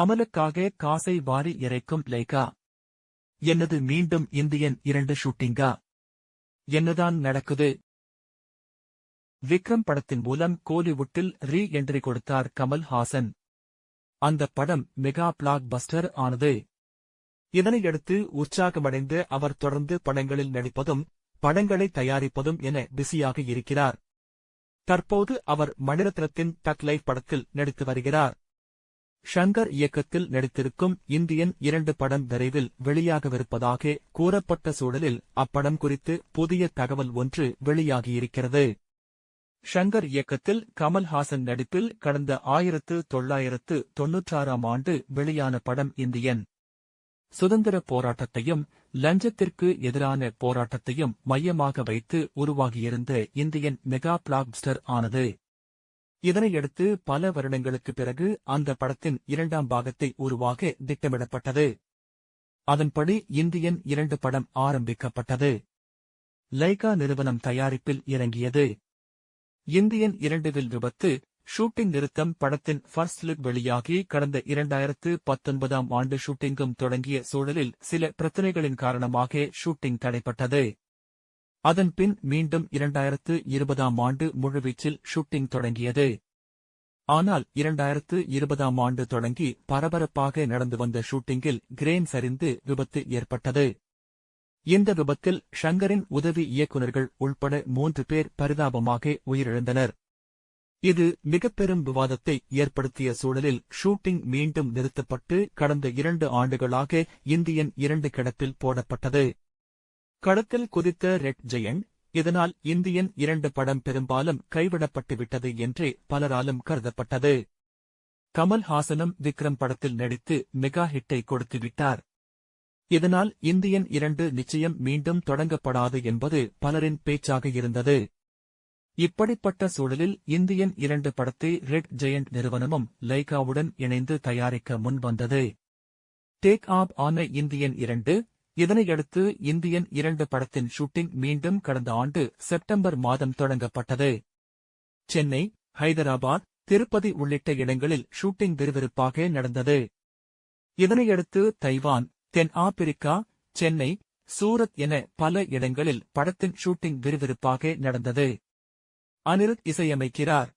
கமலுக்காக காசை வாரி இறைக்கும் லைகா. என்னது மீண்டும் இந்தியன் இரண்டு ஷூட்டிங்கா? என்னதான் நடக்குது? விக்ரம் படத்தின் மூலம் கோலிவுட்டில் ரீ என்ட்ரி கொடுத்தார் கமல் ஹாசன். அந்த படம் மெகா பிளாக் பஸ்டர் ஆனது. இதனையடுத்து உற்சாகமடைந்து அவர் தொடர்ந்து படங்களில் நடிப்பதும் படங்களை தயாரிப்பதும் என பிஸியாக இருக்கிறார். தற்போது அவர் மணிரத்னத்தின் டக் லைஃப் படத்தில் நடித்து வருகிறார். ஷங்கர் இயக்கத்தில் நடித்திருக்கும் இந்தியன் இரண்டு படம் விரைவில் வெளியாகவிருப்பதாக கூறப்பட்ட சூழலில் அப்படம் குறித்து புதிய தகவல் ஒன்று வெளியாகியிருக்கிறது. ஷங்கர் இயக்கத்தில் கமல்ஹாசன் நடிப்பில் கடந்த ஆயிரத்து தொள்ளாயிரத்து தொன்னூற்றாறாம் ஆண்டு வெளியான படம் இந்தியன். சுதந்திர போராட்டத்தையும் லஞ்சத்திற்கு எதிரான போராட்டத்தையும் மையமாக வைத்து உருவாகியிருந்த இந்தியன் மெகா பிளாக்ஸ்டர் ஆனது. இதனையடுத்து பல வருடங்களுக்கு பிறகு அந்த படத்தின் இரண்டாம் பாகத்தை உருவாக திட்டமிடப்பட்டது. அதன்படி இந்தியன் இரண்டு படம் ஆரம்பிக்கப்பட்டது. லைகா நிறுவனம் தயாரிப்பில் இறங்கியது. இந்தியன் இரண்டுவில் விபத்து ஷூட்டிங் நிறுத்தம் படத்தின் ஃபர்ஸ்ட் லுக் வெளியாகி கடந்த இரண்டாயிரத்து பத்தொன்பதாம் ஆண்டு ஷூட்டிங்கும் தொடங்கிய சூழலில் சில பிரச்சினைகளின் காரணமாக ஷூட்டிங் தடைப்பட்டது. அதன்பின் மீண்டும் இரண்டாயிரத்து இருபதாம் ஆண்டு முழுவீச்சில் ஷூட்டிங் தொடங்கியது. ஆனால் இரண்டாயிரத்து இருபதாம் ஆண்டு தொடங்கி பரபரப்பாக நடந்து வந்த ஷூட்டிங்கில் கிரேன் சரிந்து விபத்து ஏற்பட்டது. இந்த விபத்தில் ஷங்கரின் உதவி இயக்குநர்கள் உள்பட மூன்று பேர் பரிதாபமாக உயிரிழந்தனர். இது மிகப்பெரும் விவாதத்தை ஏற்படுத்திய சூழலில் ஷூட்டிங் மீண்டும் நிறுத்தப்பட்டு கடந்த இரண்டு ஆண்டுகளாக இந்தியன் இரண்டு கிடப்பில் போடப்பட்டது. களத்தில் குதித்த ரெட் ஜெயண்ட் இதனால் இந்தியன் இரண்டு படம் பெரும்பாலும் கைவிடப்பட்டுவிட்டது என்றே பலராலும் கருதப்பட்டது. கமல்ஹாசனும் விக்ரம் படத்தில் நடித்து மெகா ஹிட்டை கொடுத்துவிட்டார். இதனால் இந்தியன் இரண்டு நிச்சயம் மீண்டும் தொடங்கப்படாது என்பது பலரின் பேச்சாக இருந்தது. இப்படிப்பட்ட சூழலில் இந்தியன் இரண்டு படத்தை ரெட் ஜெயண்ட் நிறுவனமும் லைகாவுடன் இணைந்து தயாரிக்க முன்வந்தது. டேக் ஆப் ஆன இந்தியன் இரண்டு இதனையடுத்து இந்தியன் இரண்டு படத்தின் ஷூட்டிங் மீண்டும் கடந்த ஆண்டு செப்டம்பர் மாதம் தொடங்கப்பட்டது. சென்னை ஹைதராபாத் திருப்பதி உள்ளிட்ட இடங்களில் ஷூட்டிங் விறுவிறுப்பாக நடந்தது. இதனையடுத்து தைவான் தென் ஆப்பிரிக்கா சென்னை சூரத் என பல இடங்களில் படத்தின் ஷூட்டிங் விறுவிறுப்பாக நடந்தது. அனிருத் இசையமைக்கிறார்.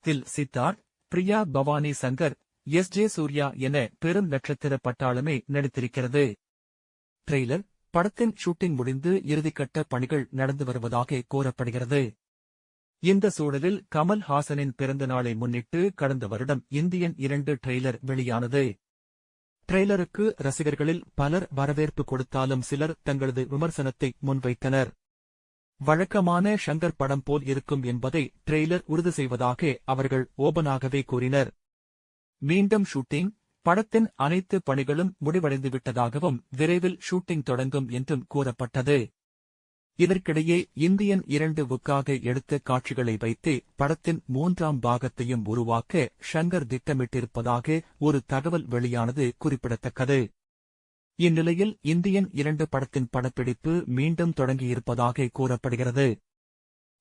தில் சித்தார்த் பிரியா பவானி சங்கர் எஸ் ஜே சூர்யா என பெரும் நட்சத்திர பட்டாளமே நடித்திருக்கிறது. ட்ரெய்லர் படத்தின் ஷூட்டிங் முடிந்து இறுதிக்கட்ட பணிகள் நடந்து வருவதாக கூறப்படுகிறது. இந்த சூழலில் கமல் ஹாசனின் பிறந்த நாளை முன்னிட்டு கடந்த வருடம் இந்தியன் இரண்டு ட்ரெய்லர் வெளியானது. ட்ரெய்லருக்கு ரசிகர்களில் பலர் வரவேற்பு கொடுத்தாலும் சிலர் தங்களது விமர்சனத்தை முன்வைத்தனர். வழக்கமான ஷங்கர் படம் போல் இருக்கும் என்பதை ட்ரெய்லர் உறுதி செய்வதாக அவர்கள் ஓபனாகவே கூறினர். மீண்டும் ஷூட்டிங் படத்தின் அனைத்து பணிகளும் முடிவடைந்துவிட்டதாகவும் விரைவில் ஷூட்டிங் தொடங்கும் என்றும் கூறப்பட்டது. இதற்கிடையே இந்தியன் இரண்டு உக்காக எடுத்த காட்சிகளை வைத்து படத்தின் மூன்றாம் பாகத்தையும் உருவாக்க ஷங்கர் திட்டமிட்டிருப்பதாக ஒரு தகவல் வெளியானது குறிப்பிடத்தக்கது. இந்நிலையில் இந்தியன் இரண்டு படத்தின் படப்பிடிப்பு மீண்டும் தொடங்கியிருப்பதாக கூறப்படுகிறது.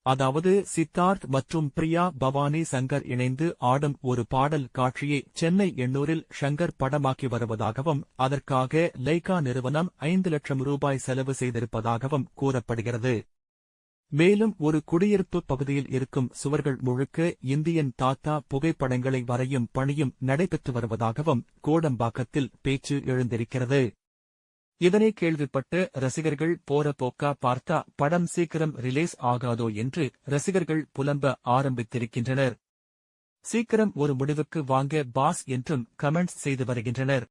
அதாவது சித்தார்த் மற்றும் பிரியா பவானி சங்கர் இணைந்து ஆடும் ஒரு பாடல் காட்சியை சென்னை எண்ணூரில் ஷங்கர் படமாக்கி வருவதாகவும் அதற்காக லைகா நிறுவனம் ஐந்து லட்சம் ரூபாய் செலவு செய்திருப்பதாகவும் கூறப்படுகிறது. மேலும் ஒரு குடியிருப்பு பகுதியில் இருக்கும் சுவர்கள் முழுக்க இந்தியன் தாத்தா புகைப்படங்களை வரையும் பணியும் நடைபெற்று வருவதாகவும் கோடம்பாக்கத்தில் பேச்சு எழுந்திருக்கிறது. இதனை கேள்விப்பட்டு ரசிகர்கள் போற போக்கா பார்த்தா படம் சீக்கிரம் ரிலீஸ் ஆகாதோ என்று ரசிகர்கள் புலம்ப ஆரம்பித்திருக்கின்றனர். சீக்கிரம் ஒரு முடிவுக்கு வாங்க பாஸ் என்றும் கமெண்ட்ஸ் செய்து வருகின்றனர்.